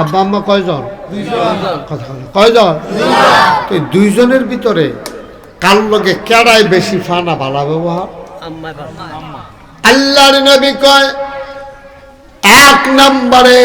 আব্বা আম্মা কয়জন? কথা কয়জন? এই দুইজনের ভিতরে কার লগে কেড়াই বেশি ফানা ভালা ব্যবহার? আল্লাহর নবী কয়, এক নম্বরে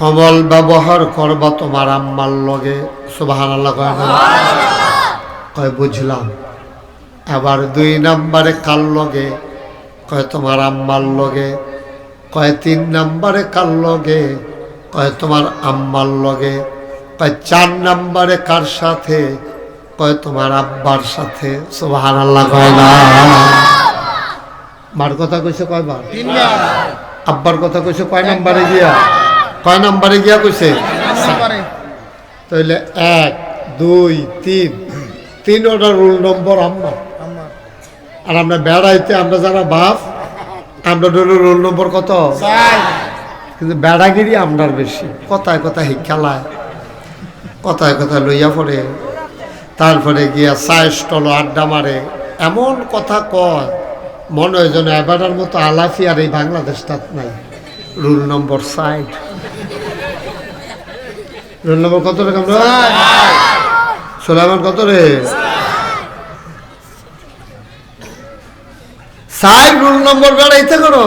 কমল ব্যবহার করবা তোমার আম্মার লগে। সুবাহান আল্লাহ কয় না? কয়, বুঝলাম। আবার দুই নম্বরে কার লগে? কয়, তোমার আম্মার লগে। কয়, তিন নম্বরে কার লগে? কয় তোমার আম্মার লগে? কয় চার নাম্বারে কার সাথে? কয় তোমার আব্বার সাথে। সুবাহান আল্লাহ কয় না। মার কথা কইছে কয়বার? আব্বার কথা কইছে কয় নাম্বারে গিয়া? কয় নাম্বারে গিয়া কইছে? তাহলে এক দুই তিন। তিন ওটা রোল নম্বর আম্মা আর আমরা বেড়াইতে আমরা যারা বাপ আমরা রোল নম্বর কত? কিন্তু বেড়াগিরি আমরার বেশি। কথায় কথা খেলায়, কথায় কথা লইয়া পড়ে, তারপরে গিয়া চায় স্টল আড্ডা মারে, এমন কথা কয়, মনে হয় যেন এবারের মতো আলাফি আর এই বাংলাদেশটা নাই। Rule number side rule number কত রে আমরা সোলাইমান কত রে? সাইড রুল নম্বর বেড়াইতে করো।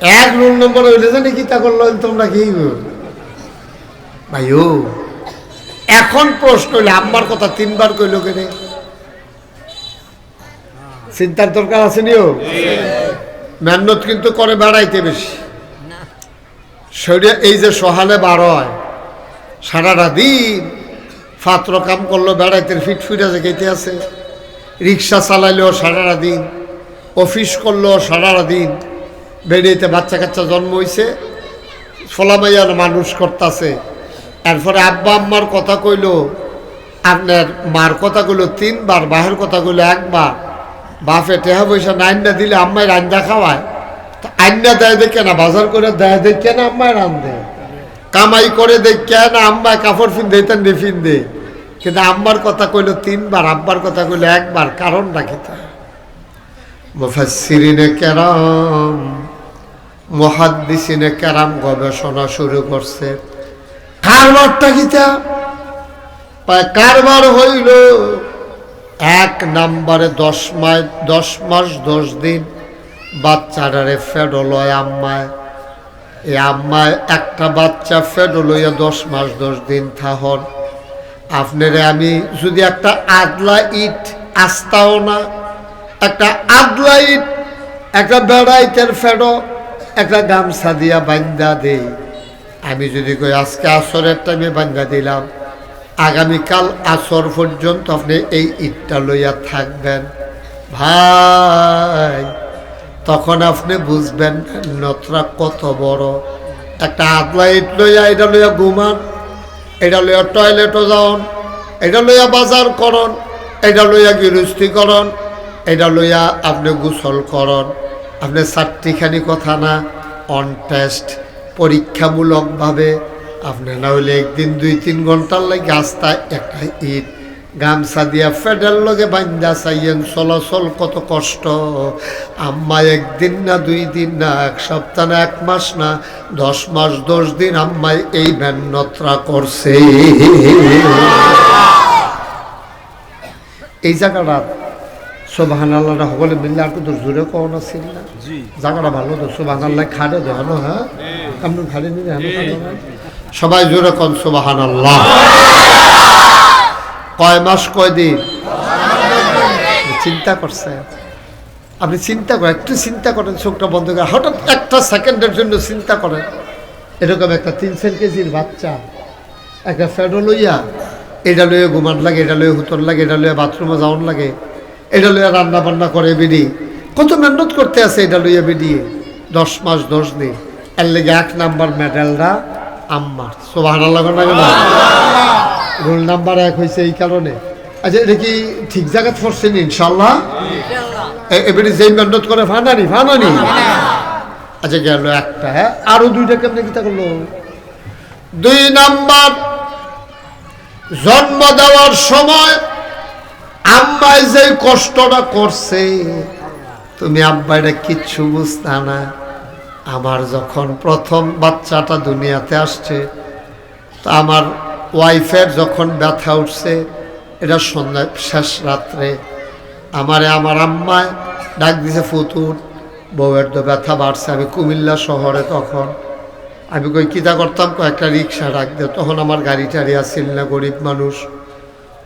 এক রুল নম্বর হইলে জানি কি তা করল তোমরা কি ভাইও, এখন প্রশ্ন হইলে আম্মার কথা তিনবার কইল কেনে? চিন্তার দরকার আছে নিও? মেহনত কিন্তু করে বেড়াইতে বেশি। শরীরে এই যে সহালে বার হয়, সারাটা দিন ফাত্র কাম করল, বেড়াইতে ফিট ফিরে যেতে আছে, রিক্সা চালাইলেও সারাটা দিন, অফিস করল সারাটা দিন। বেরিয়েতে বাচ্চা কাচ্চা জন্ম হয়েছে ফলামাইয়ার মানুষ করতেছে। এরপরে আব্বা আম্মার কথা কইল, আপনার মার কথা কইল তিনবার, বাহের কথা কইল একবার। বাপে টেহা পয়সা নাইন্দা দিলে আম্মাই রান্দা খাওয়ায়। তা আইনা দেয় দেখে না, বাজার করে দেয় দেখে না আম্মাই রান্ধে কামাই করে দেখে না আম্মায় কাপড় ফিন্দে তেন ফিন্দে কিন্তু আম্মার কথা কইল তিনবার, আব্বার কথা কইল একবার কারণ রাখি মুফাসসিরিনে কেরাম। মহাদ্দিসিনে ক্যারাম গবেষণা শুরু করছে। কারবারটা গীতা কারবার হইল এক নাম্বারে দশ মাস দশ মাস দশ দিন। বাচ্চাটারে ফেডো লয় আম্মায়। এই আম্মায় একটা বাচ্চা ফেডো লইয়া দশ মাস দশ দিন থাহন। আপনারে আমি যদি একটা আদলা ইট আস্তাও না একটা আদলা ইট একটা বেড়াইতের ফেডো একটা গামছা দিয়া বান্দা দেই। আমি যদি কই, আজকে আসরের টাইমে বান্দা দিলাম, আগামীকাল আসর পর্যন্ত আপনি এই ইটটা লইয়া থাকবেন। ভাই, তখন আপনি বুঝবেন নতরা কত বড়। একটা আদলা ইট লইয়া এটা লইয়া ঘুমান, এটা লইয়া টয়লেটও যাওন, এটা লইয়া বাজার করন, এটা লইয়া গৃহস্থী করন এটা লইয়া আপনি গোসল করন। আপনি চারটিখানি কথা না অন টেস্ট পরীক্ষামূলকভাবে। আপনি না হইলে একদিন, দুই তিন ঘণ্টার লাগে রাস্তায় একটা ইট, গামছা দিয়া ফেডার লগে বান্ধা চাইয়েন, চলাচল কত কষ্ট। আম্মা একদিন না, দুই দিন না, এক সপ্তাহ না, এক মাস না, দশ মাস, দশ দিন আম্মায় এই মেহনতরা করছে। এই জায়গাটা সোবাহান আল্লাহটা সকলে মিললে আর কিন্তু জোরে কখন আছিল না। জায়গাটা ভালো তো সোবাহান আল্লাহ খাড়ে দেখানো হ্যাঁ? আপনি খাড়ে নিয়ে সবাই জোরে কন সোবাহান আল্লাহ কয় মাস কয় দিন? চিন্তা করছে। আপনি চিন্তা করেন একটু চিন্তা করেন চোখটা বন্ধ করে। হঠাৎ একটা সেকেন্ডের জন্য চিন্তা করেন। এরকম একটা তিন চার কেজির বাচ্চা একটা ফেডো লইয়া এটা লইয়া ঘুমান লাগে এটা লইয়া হুতর লাগে এটা লইয়া বাথরুমে যাওয়ান লাগে। এটা লইয়া রান্না বান্না করে বেরিয়ে কত মেহনত করতে আছে এটা লইয়া বেরিয়ে দশ মাস দশ দিন। এর লেগে এক নাম্বার মেডেলরা আম্মার। আল্লাহ না রোল নাম্বার এক হয়েছে এই কারণে। আচ্ছা এটা কি ঠিক জায়গায় পড়ছেন ইনশাল্লাহ এ- এবারে যেই মেহনত করে ফানানি ফানানি। আচ্ছা গেল একটা হ্যাঁ? আরও দুইটা কেমনে কিতা করল? দুই নাম্বার জন্ম দেওয়ার সময় আম্মায় যে কষ্টটা করছে, তুমি আব্বা এটা কিচ্ছু বুঝতা না। আমার যখন প্রথম বাচ্চাটা দুনিয়াতে আসছে, তা আমার ওয়াইফের যখন ব্যথা উঠছে, এটা সন্ধ্যা, শেষ রাত্রে আমারে আমার আম্মায় ডাক দিছে, ফুতুর, বউয়ের তো ব্যথা বাড়ছে, আমি কুমিল্লা শহরে তখন। আমি কই কিতা করতাম? কয়েকটা রিক্সা ডাক দে। তখন আমার গাড়ি টাড়ি আসছিল না, গরিব মানুষ।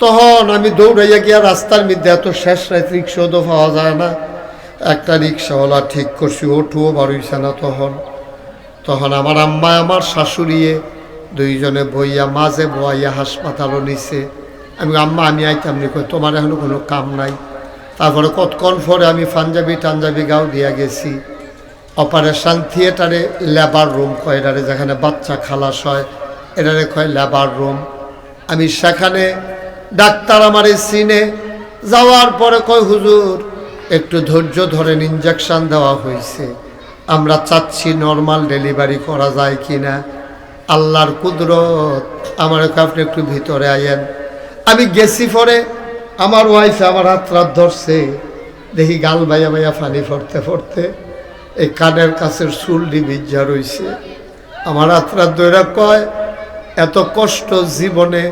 তখন আমি দৌড়াইয়া গিয়া রাস্তার মধ্যে এত শেষ রাত রিক্সাও তো পাওয়া যায় না। একটা রিক্সাওয়ালা ঠিক করছি, ওঠুও বাড়িছে না তখন। তখন আমার আম্মা, আমার শাশুড়িয়ে দুইজনে বইয়া, মাঝে বইয়া হাসপাতালও নিছে। আমি, আম্মা, আমি আইতাম নি, কই তোমার এখনও কোনো কাম নাই। তারপরে কতক্ষণ পরে আমি পাঞ্জাবি টাঞ্জাবি গাও দিয়া গেছি। অপারেশন থিয়েটারে লেবার রুম কয় এটারে, যেখানে বাচ্চা খালাস হয়, এটারে কয় লেবার রুম। আমি সেখানে ডাক্তার আমারে সিনে। যাওয়ার পরে কয়, হুজুর, একটু ধৈর্য ধরেন ইঞ্জেকশন দেওয়া হয়েছে। আমরা চাচ্ছি নর্মাল ডেলিভারি করা যায় কি না আল্লাহর কুদরত, আমার আপনি একটু ভিতরে আইয়েন আমি গেছি পরে, আমার ওয়াইফ আমার হাত রাত ধরছে। দেখি গাল বাইয়া বাইয়া ফানি ফরতে ফরতে এই কানের কাছের চুলটি বিজ্জা রইছে। আমার হাত রাত দৈরা কয়, এত কষ্ট জীবনে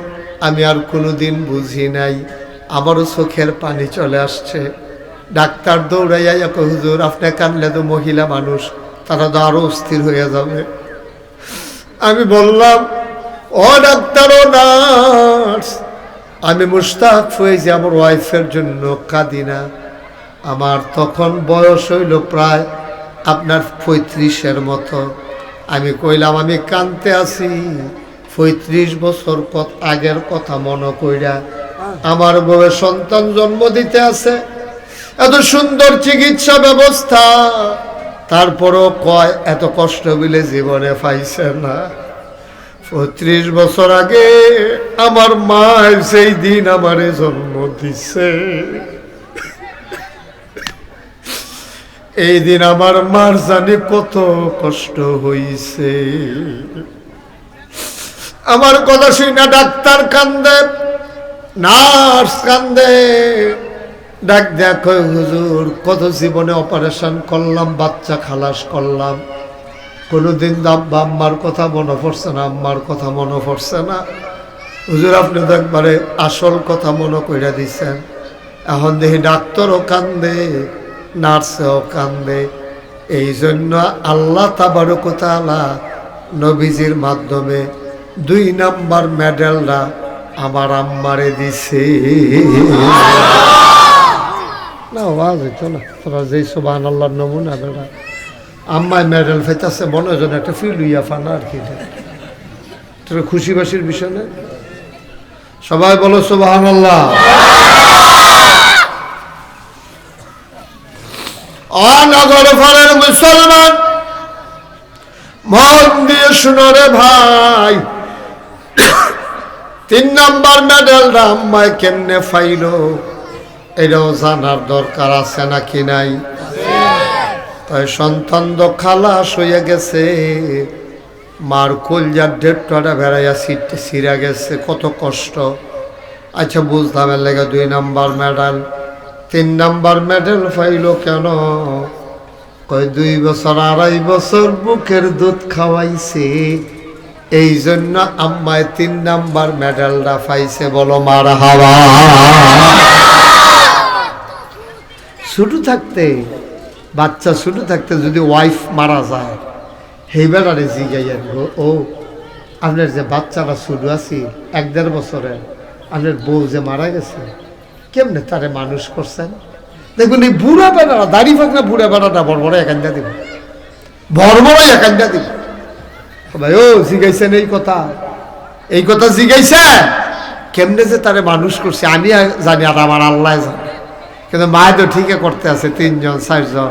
আমি আর কোনো দিন বুঝি নাই। আমারও চোখের পানি চলে আসছে। ডাক্তার দৌড়াইয়া কয় হুজুর, আপনি কানলে তো মহিলা মানুষ, তারা তো আরও অস্থির হয়ে যাবে। আমি বললাম, ও ডাক্তার, ও নার্স, আমি মুস্তাক হয়েছি আমার ওয়াইফের জন্য কাঁদি না। আমার তখন বয়স হইল প্রায় আপনার পঁয়ত্রিশের মতো। আমি কইলাম, আমি কানতে আছি। পঁয়ত্রিশ বছর আগের কথা মনে কইরা আমার বউয়ে সন্তান জন্ম দিতে আছে। এত সুন্দর চিকিৎসা ব্যবস্থা। তারপরও কয়, এত কষ্ট বিলে জীবনে পাইছে না। পঁয়ত্রিশ বছর আগে আমার মায়ের সেই দিন আমারে জন্ম দিছে। এই দিন আমার মার জানি কত কষ্ট হইছে। আমার কথা শুই না, ডাক্তার কান্দে, নার্স কান্দে। ডাক দেখো, হুজুর, কত জীবনে অপারেশন করলাম, বাচ্চা খালাস করলাম। কোনোদিন আব্বা আম্মার কথা মনে পড়ছে না, আম্মার কথা মনে পড়ছে না। হুজুর, আপনি তো একবারে আসল কথা মনে কইরা দিচ্ছেন এখন দেখি ডাক্তারও কান্দে, নার্সেও কান্দে। এই জন্য আল্লাহ তাবারকতালা নবীজির মাধ্যমে দুই নাম্বার মেডেলরা আমার আম্মারে দিছে। না, আওয়াজ হইতো না। তোরা যেই সোবান আল্লাহর নমুনা বেড়া আম্মায় মেডেল ফেতাছে মনে যেন একটা ফিল হইয়া ফানা আর কি তোরা খুশি বাসির বিষয় না? সবাই বলো সোবাহান আল্লাহ অনগর ফলের মুসলমান, মন দিয়ে শুনো রে ভাই। তিন নাম্বার মেডেলটা আম্মায় কেমনে ফাইল? এটাও জানার দরকার আছে নাকি নাই? তাই সন্তান তো খালাস হয়ে গেছে। মার কলজার ডেটটা বেড়াইয়া সিট সিরা গেছে, কত কষ্ট। আচ্ছা বুঝলাম এর লেগে দুই নাম্বার মেডেল তিন নাম্বার মেডেল পাইল কেন? কয় দুই বছর, আড়াই বছর বুকের দুধ খাওয়াইছে। এই জন্য আম্মায় তিন নাম্বার মেডেলটা পাইছে বলো মার হাওয়া ছোট থাকতে, বাচ্চা ছোট থাকতে যদি ওয়াইফ মারা যায় সেই বেড়ারে জিগাইয়েন ও, আপনার যে বাচ্চারা ছোট আছি, এক দেড় বছরের, আপনার বউ যে মারা গেছে, কেমনে তারে মানুষ করছেন? দেখুন এই বুড়া বেড়ারা দাড়ি ফাঁকনা বুড়া বেড়াটা বড় বড় একান্দা দিব। বড় বড় একান্দা দিব। ভাই ও জিগাইছেন এই কথা। এই কথা জিগাইছে কেমনে যে তারে মানুষ করছে আমি জানি আর আমার আল্লাহ জানে। কিন্তু মায় তো ঠিকই করতে আছে তিনজন চারজন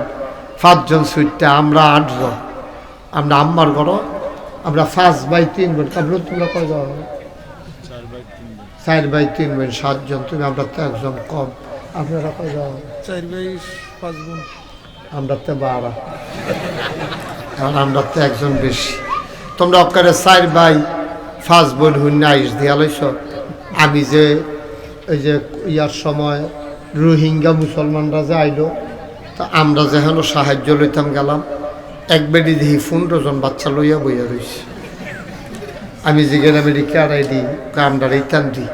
পাঁচজন সুইটটা আমরা আটজন। আমরা আম্মার ঘর আমরা ফার্স্ট বাই তিন বোন। তারপরে তোমরা কয় যাও চার বাই তিন বোন সাতজন তুমি আমরা তো একজন কম। আপনারা কয় যাও চার বাই পাঁচ গুণ আমরা তো বারা। কারণ আমরা তো একজন বেশি। তোমরা অকারে চার ভাই ফার্স্ট বোন হুন্য আইস দিয়া লইছ। আমি যে ওই যে ইয়ার সময় রোহিঙ্গা মুসলমানরা যে আইলো, তা আমরা যেহেন সাহায্য লইতাম গেলাম, এক বেডি দেখি পনেরো জন বাচ্চা লইয়া বইয়া রয়েছে আমি যে জিগের আমি কারাই দিই কামডার ইতান দিই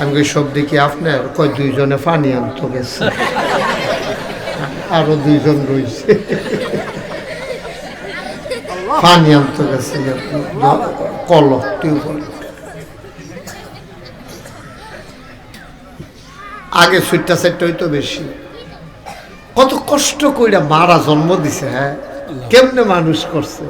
আমি কই, সব দেখি আপনার, কয় দুইজনে পানি আনতো গেছে। আরও দুইজন রয়েছে পানি আনতে গেছে কল টিউবওয়েল আগে সুইটটা সেটটা হইতো বেশি কত কষ্ট কইরা মারা জন্ম দিছে হ্যাঁ কেমনে মানুষ করছে